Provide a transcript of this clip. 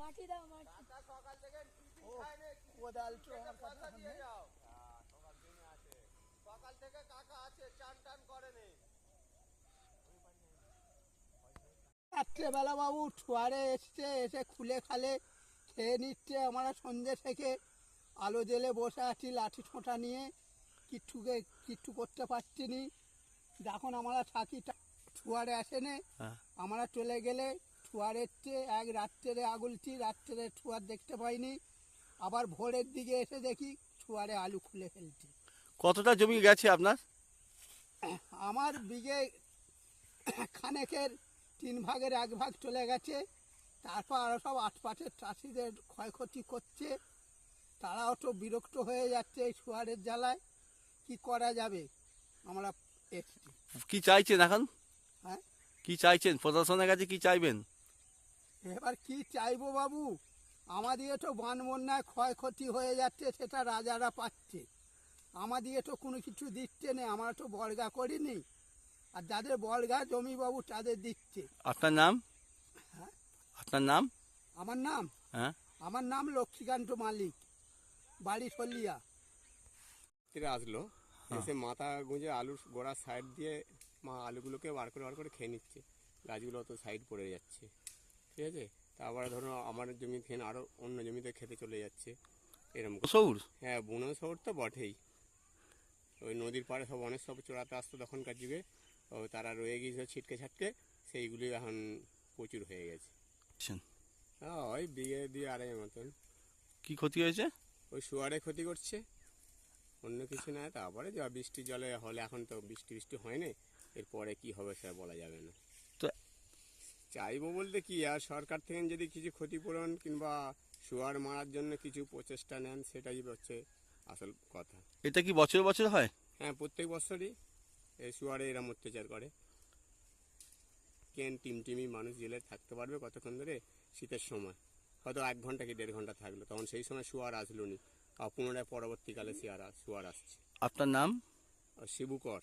মাটি দাও মাটি। সকাল থেকে টিফিন কোদাল দিয়ে যাও সকাল দিনে আছে সকাল থেকে কাকা আছে চান টান করেনি রাত্রেবেলা বাবু ছুয়ারে এসছে এসে খুলে খালে খেয়ে নিচ্ছে আমরা সন্ধ্যে থেকে। আলো জেলে বসে আছি লাঠি ছোঁটা নিয়ে কিচ্ছুকে কিচ্ছু করতে পারছি নি। যখন আমরা থাকি ছুয়ারে আসেনে হ্যাঁ। আমরা চলে গেলে এসছে এক রাত্রে আগুলছি রাত্রে ছুয়ার দেখতে পাইনি। আবার ভোরের দিকে এসে দেখি ছুয়ারে আলু খুলে ফেলছে। কতটা জমি গেছে আপনার? আমার বিঘে খানেকের তিন ভাগের এক ভাগ চলে গেছে। তারপর আরও সব আটপাটের চাষিদের ক্ষয়ক্ষতি করছে। তারাও তো বিরক্ত হয়ে যাচ্ছে এই শুয়ারের জ্বালায়। কি করা যাবে? আমরা এসছি। কি চাইছেন এখন? হ্যাঁ? কি চাইছেন? প্রশাসনের কাছে কি চাইবেন? এবার কি চাইব বাবু? আমাদের তো বান বন্যায় ক্ষয়ক্ষতি হয়ে যাচ্ছে সেটা রাজারা পাচ্ছে। আমাদের তো কোনো কিছু দিচ্ছে না আমরা তো বর্গা করিনি। আর যাদের বর্গা জমি বাবু তাদের দিচ্ছে। আপনার নাম? হ্যাঁ? আপনার নাম? আমার নাম? হ্যাঁ? আমার নাম লক্ষ্মীকান্ত মালিক বাড়ি সল্লিয়া আসলো এসে মাথা গুঁজে আলুর গোড়ার সাইড দিয়ে মা আলুগুলোকে বার করে বার করে খেয়ে নিচ্ছে। গাছগুলো তো সাইড পড়ে যাচ্ছে। ঠিক আছে? তারপরে ধরো আমার জমি থেকে আরও অন্য জমিতে খেতে চলে যাচ্ছে। এরকম। সৌর হ্যাঁ বুনো শহর তো বটেই। ওই নদীর পাড়ে সব অনেক সব চড়াতে আসতো তখনকার যুগে। ও তারা রয়ে গিয়েছিল ছিটকে ছাটকে। সেইগুলি এখন প্রচুর হয়ে গেছে। হ্যাঁ ওই বিঘে দিয়ে আড়াই মতন। কি ক্ষতি হয়েছে? ওই শুয়ারে ক্ষতি করছে। অন্য কিছু না তারপরে যা বৃষ্টি জলে হলে এখন তো বৃষ্টি বৃষ্টি হয়নি এরপরে কি হবে সেটা বলা যাবে না। চাইব বলতে কি আর সরকার থেকে যদি কিছু ক্ষতিপূরণ কিংবা শুয়ার মারার জন্য কিছু প্রচেষ্টা নেন সেটাই হচ্ছে আসল কথা। এটা কি বছর বছর হয়? হ্যাঁ প্রত্যেক বছরই এই শুয়ারে এরম অত্যাচার করে। কেন টিমটিমি মানুষ জেলে থাকতে পারবে কতক্ষণ ধরে? শীতের সময়। হয়তো এক ঘণ্টা কি দেড় ঘণ্টা থাকল তখন সেই সময় শুয়ার আসলো নি। আর পুনরায় পরবর্তীকালে শিয়ার শুয়ার আসছে। আপনার নাম? শিবুকর